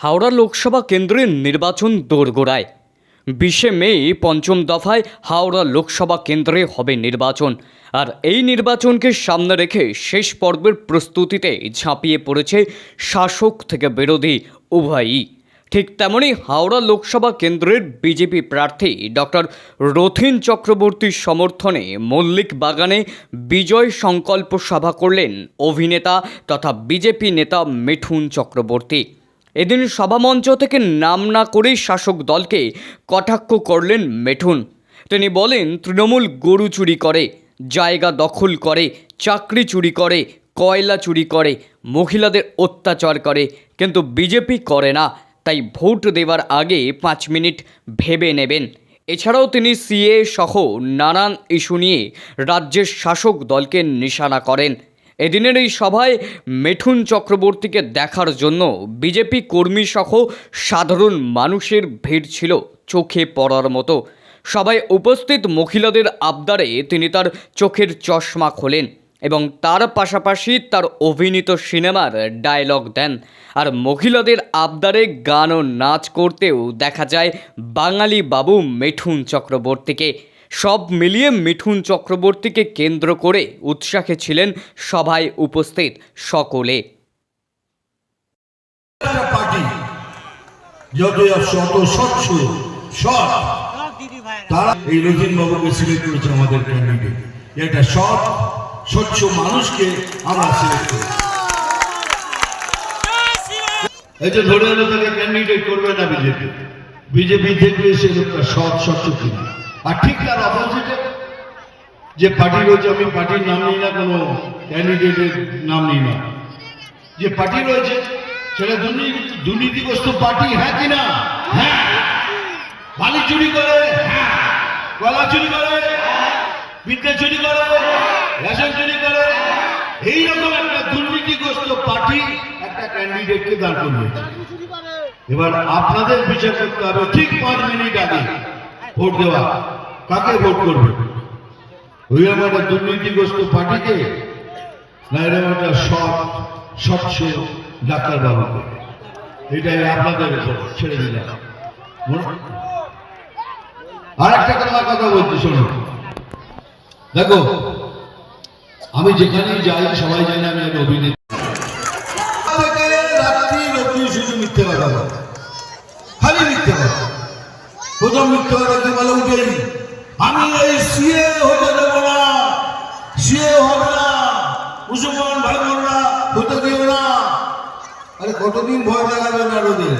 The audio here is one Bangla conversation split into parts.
হাওড়া লোকসভা কেন্দ্রের নির্বাচন দোরগোড়ায়। বিশে মে পঞ্চম দফায় হাওড়া লোকসভা কেন্দ্রে হবে নির্বাচন। আর এই নির্বাচনকে সামনে রেখে শেষ পর্বের প্রস্তুতিতে ঝাঁপিয়ে পড়েছে শাসক থেকে বিরোধী উভয়ই। ঠিক তেমনই হাওড়া লোকসভা কেন্দ্রের বিজেপি প্রার্থী ডক্টর রথিন চক্রবর্তীর সমর্থনে মল্লিক বাগানে বিজয় সংকল্প সভা করলেন অভিনেতা তথা বিজেপি নেতা মিঠুন চক্রবর্তী। এদিন সভামঞ্চ থেকে নাম না করেই শাসক দলকে কটাক্ষ করলেন মেঠুন। তিনি বলেন, তৃণমূল গরু চুরি করে, জায়গা দখল করে, চাকরি চুরি করে, কয়লা চুরি করে, মহিলাদের অত্যাচার করে, কিন্তু বিজেপি করে না, তাই ভোট দেওয়ার আগে পাঁচ মিনিট ভেবে নেবেন। এছাড়াও তিনি সিএ সহ নানান ইস্যু নিয়ে রাজ্যের শাসক দলকে নিশানা করেন। এদিনের এই সভায় মিঠুন চক্রবর্তীকে দেখার জন্য বিজেপি কর্মী সহ সাধারণ মানুষের ভিড় ছিল চোখে পড়ার মতো। সবাই উপস্থিত মহিলাদের আবদারে তিনি তার চোখের চশমা খোলেন এবং তার পাশাপাশি তার অভিনীত সিনেমার ডায়লগ দেন। আর মহিলাদের আবদারে গান ও নাচ করতেও দেখা যায় বাঙালি বাবু মিঠুন চক্রবর্তীকে। সব মিলিয়ে মিঠুন চক্রবর্তীকে কেন্দ্র করে উৎসাহে ছিলেন সভায় উপস্থিত সকলে। মানুষকে আমরা ধরে তাকে ক্যান্ডিডেট করবে না বিজেপি। বিজেপি দেখবে সে লোকটা সৎ, স্বচ্ছ কিনা। আর ঠিক তার অপোজিটে যে পার্টি রয়েছে আমি পার্টির নাম নিই না কোনো ক্যান্ডিডেটের নাম নিই না। যে পার্টি রয়েছে সেটা দুর্নীতিগ্রস্ত পার্টি হ্যাঁ কিনা হ্যাঁ। বালি চুরি করে হ্যাঁ। কয়লা চুরি করে বিদ্যা চুরি করে রেশন চুরি করে এইরকম একটা দুর্নীতিগ্রস্ত পার্টি একটা ক্যান্ডিডেটকে দাঁড় করিয়েছে। এবার আপনাদের বিচার করতে হবে ঠিক পাঁচ মিনিট আগে। ভোট দেওয়া। কাকে ভোট করবে? ওই আমার দুর্নীতিগ্রস্ত পার্টিকে না এরকম একটা সৎ স্বচ্ছ ডাক্তারবাবুকে এটাই আপনাদের ছেড়ে দিলাম। আর একটা কথা কথা বলছি, শোনো। দেখো, আমি যেখানেই যাই, সবাই জানে আমি একটা অভিনেতা। থেকে রাত্রি শুধু মিথ্যে কথা খালি প্রথম কথা কি বলে উঠেই আমি এই সিএ হতে দেবো না, সিএ হবে না, মুসলমান ভাই বোনরা হতে দিও না। আরে কতদিন ভয় লাগাবে না ওদের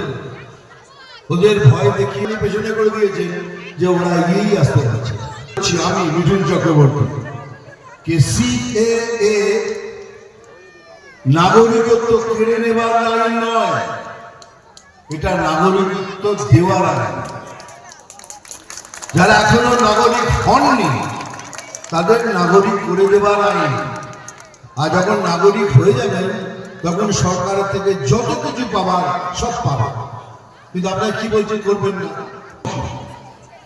ওদের ভয় দেখিয়ে পেছনে করে দিয়েছে যে ওরা এগিয়েই আসতে পারছে। আমি মিঠুন চক্রবর্তী, কে সিএএ নাগরিকত্ব কেড়ে নেবার আইন নয়, এটা নাগরিকত্ব দেওয়ার আইন। যারা এখনও নাগরিক হননি, তাদের নাগরিক করে দেবার আইন। আর যখন নাগরিক হয়ে যাবেন, তখন সরকারের থেকে যত কিছু পাবার, সব পাবেন কিন্তু আপনারা কি বলছেন করবেন না?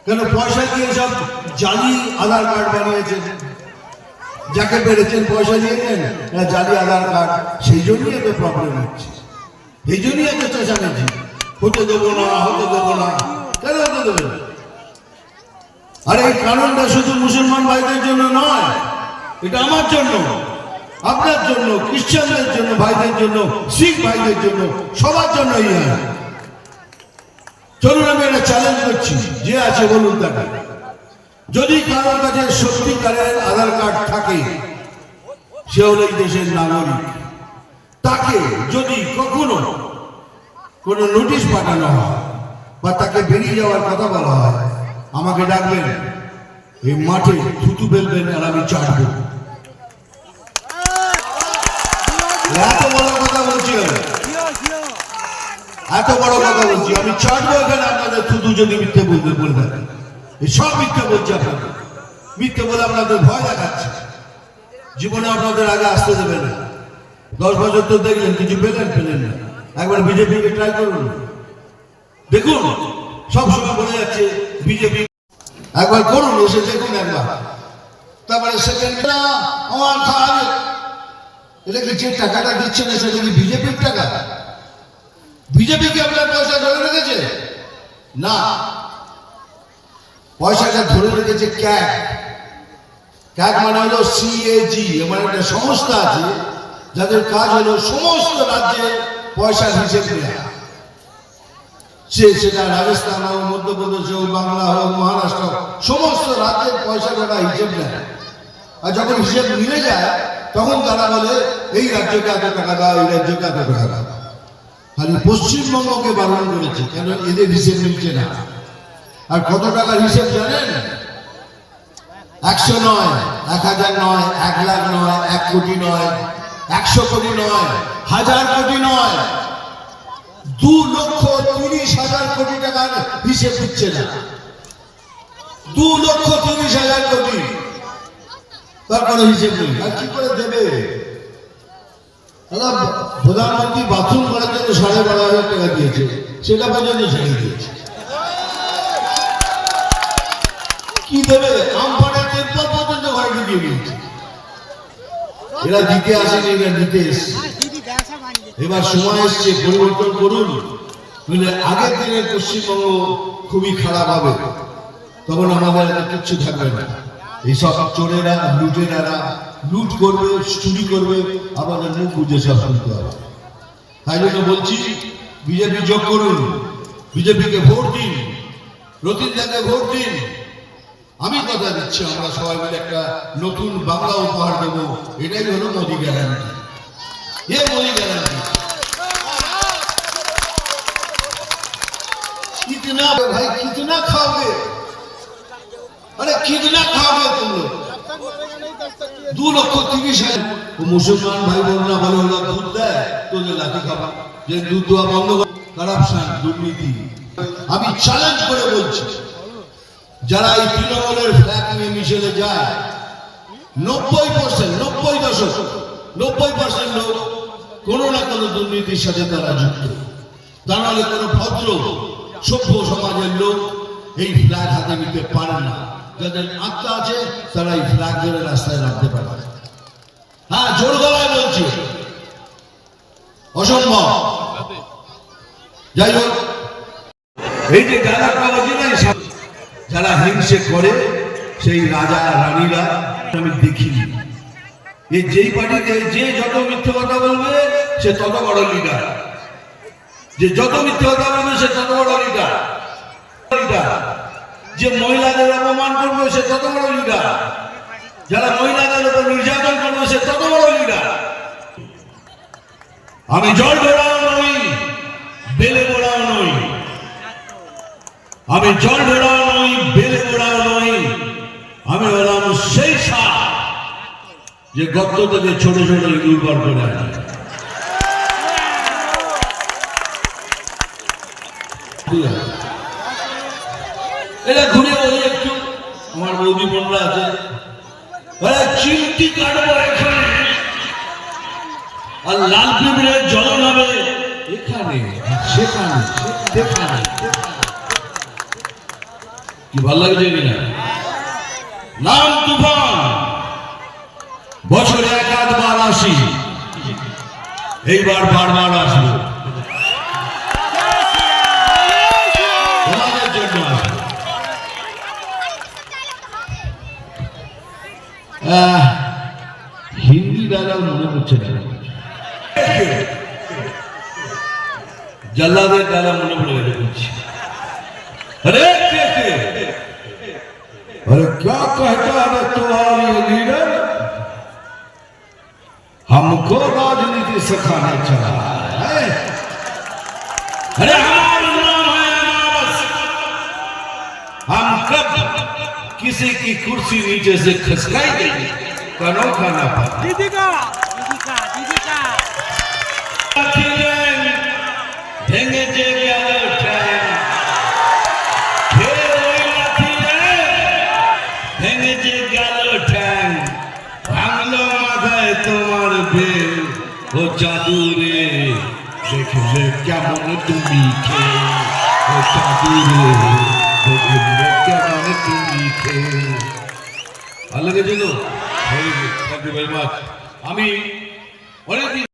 কেন পয়সা দিয়ে সব জালি আধার কার্ড বানিয়েছেন? যাকে পেরেছেন পয়সা দিয়েছেন জালি আধার কার্ড, সেই জন্যই এত প্রবলেম হচ্ছে। সেই জন্যই এত চেঁচামেচি। হতে দেবো না, হতে দেবো না। কেন হতে দেবেন? আর এই কারণটা শুধু মুসলমান ভাইদের জন্য নয়, এটা আমার জন্য, আপনার জন্য, খ্রিস্টানদের জন্য, ভাইদের জন্য, শিখ ভাইদের জন্য, সবার জন্য এই। হয় চলুন আমি একটা চ্যালেঞ্জ করছি, যে আছে বলুন তাকে। যদি কারোর কাছে সত্যিকারের আধার কার্ড থাকে, সে হল দেশের নাগরিক। তাকে যদি কখনো কোনো নোটিশ পাঠানো হয়, বা তাকে বেরিয়ে যাওয়ার কথা বলা হয় আমাকে ডাকবেন। এই মাঠে থুতু ফেলবেন আর আমি চাটবো। এত বড় কথা বলছি। এত বড় কথা বলছি। আমি চাটবো এখানে আপনাদের থুতু যদি মিথ্যে বলতে বলে থাকেন এই সব মিথ্যে বলছি আপনাদের। মিথ্যে বলে আপনাদের ভয় দেখাচ্ছে। জীবনে আপনাদের আগে আসতে দেবে না। দশ বছর তো দেখলেন, কিছু পেলেন পেলেন না। একবার বিজেপিকে ট্রাই করুন। দেখুন। সব সময় বলে যাচ্ছে, বিজেপি। একবার করুন, এসে দেখুন একবার। তারপরে সেকেন্ড আমার খাওয়া এটা কি যে টাকাটা দিচ্ছেন সেটা কি বিজেপির টাকা? বিজেপিকে আপনার পয়সা ধরে রেখেছে? না। পয়সাটা ধরে রেখেছে ক্যাগ। ক্যাগ মানে হলো সিএজি মানে একটা সংস্থা আছে, যাদের কাজ হলো সমস্ত রাজ্যে পয়সার হিসেব নেওয়া। সে সেটা রাজস্থান হোক, মধ্যপ্রদেশ হোক, বাংলা হোক, মহারাষ্ট্র সমস্ত রাজ্যের পয়সা কটা হিসেব নেয়। আর যখন হিসেব মিলে যায়, তখন তারা বলে, এই রাজ্যকে এত টাকা দাও, এই রাজ্যকে এত টাকা দাও। খালি পশ্চিমবঙ্গকে বারণ করেছে, কেন এদের হিসেব মিলছে না? আর কত টাকার হিসেব জানেন? একশো নয়, এক হাজার নয়, এক লাখ নয়, এক কোটি নয়, একশো কোটি নয়, হাজার কোটি নয়। দু লক্ষ তিরিশ হাজার কোটি টাকার হিসেব দিচ্ছে না। দু লক্ষ তিরিশ হাজার কোটি। তার হিসেব কি করে দেবে? প্রধানমন্ত্রী বাথরুম করার জন্য সাড়ে বারো হাজার টাকা দিয়েছে। সেটা পর্যন্ত ছেড়ে দিয়েছে। কি দেবে? আমফানের পর্যন্ত ঘরে ঢুকিয়ে দিয়েছে। এরা দিতে আসেনি, এরা দিতে এসছে। এবার সময় এসছে, পরিবর্তন করুন। নইলে আগের দিনে পশ্চিমবঙ্গ খুবই খারাপ হবে। তখন আমাদের কিচ্ছু থাকবে না। এইসব চোরেরা, লুটেরারা লুট করবে, চুরি করবে, আমাদের মুখ বুঝে সব শুনতে হবে। তাই জন্য বলছি, বিজেপি যোগ করুন। বিজেপিকে ভোট দিন। রতিন দাকে ভোট দিন। আমি কথা দিচ্ছি, আমরা সবাই মিলে একটা নতুন বাংলা উপহার দেবো। এটাই হলো মোদী গ্যারান্টি এ মোদী গ্যারান্টি कितना भाई कितना खाओगे अरे कितना खाओगे तुम लोग দু লক্ষ তিরিশ হাজার ও মুসলমান ভাই বোনরা বলে ওরা দুধ দেয় তোদের লাঠি খাবা যে দুধ দেওয়া বন্ধ কারাপশন দুর্নীতি আমি চ্যালেঞ্জ করে বলছি যারা এই তৃণমূলের ফ্ল্যাগ নিয়ে মিশেলে যায় নব্বই পার্সেন্ট নব্বই দশক নব্বই পার্সেন্ট লোক কোনো না কোনো দুর্নীতির সাথে তারা যুক্ত তা নাহলে কোনো ভদ্র সভ্য সমাজের লোক এই ফ্ল্যাগ হাতে নিতে পারে না। যাদের আত্মা আছে, তারা এই ফ্ল্যাগ ধরে রাস্তায় নামতে পারে হ্যাঁ জোর গলায় বলছি। অসম্ভব। যাই হোক। এই যে যারা যারা হিংসে করে, সেই রাজা রানীরা, আমি দেখিনি। এই যেই পার্টিতে যে যত মিথ্যে কথা বলবে, সে তত বড় লিডার যে যত মিথ্যে কথা বলবে সে তত বড় লিডার যে মহিলাদের অপমান করবে, সে তত বড় লিডার যারা মহিলাদের উপর নির্যাতন করবে, সে তত বড় লিডার আমি জল ঢোড়াও নই, বেলে বোড়াও নই। আমি জল ঢোড়াও নই, বেলে বোড়াও নই। আমি হলাম সেই সাপ যে গর্ত থেকে ছোট ছোট ইঁদুর করে আনে। এটা ঘুরে বলি একটু। আমার বৌদি বোনরা আছে চিমটি কাটবো এখানে। আর লাল পিঁপড়ের জল নামে। এখানে, সেখানে সেখানে। কি ভালো লাগছে কিনা নাম তুফান। বছরে এক আধবার আসি। এইবার বারবার আসব। गला दे गला मुन्ने డల్లా మున్నప్పుడు कुछ अरे कैसे अरे क्या कहता है तुम्हारी लीडर? हमको राजनीति सिखाने चला है। अरे हमारा नाम है अनावस हम कब किसी की कुर्सी नीचे से खसकाएँगे? करो खाना पा दीदी का। ও জাদু রে দেখলে কেমন তুমি খেয়ে ও জাদু দেখলে কেমন তুমি খেয়ে ভালো লেগেছে তো থ্যাংক ইউ ভেরি মাচ আমি অনেকদিন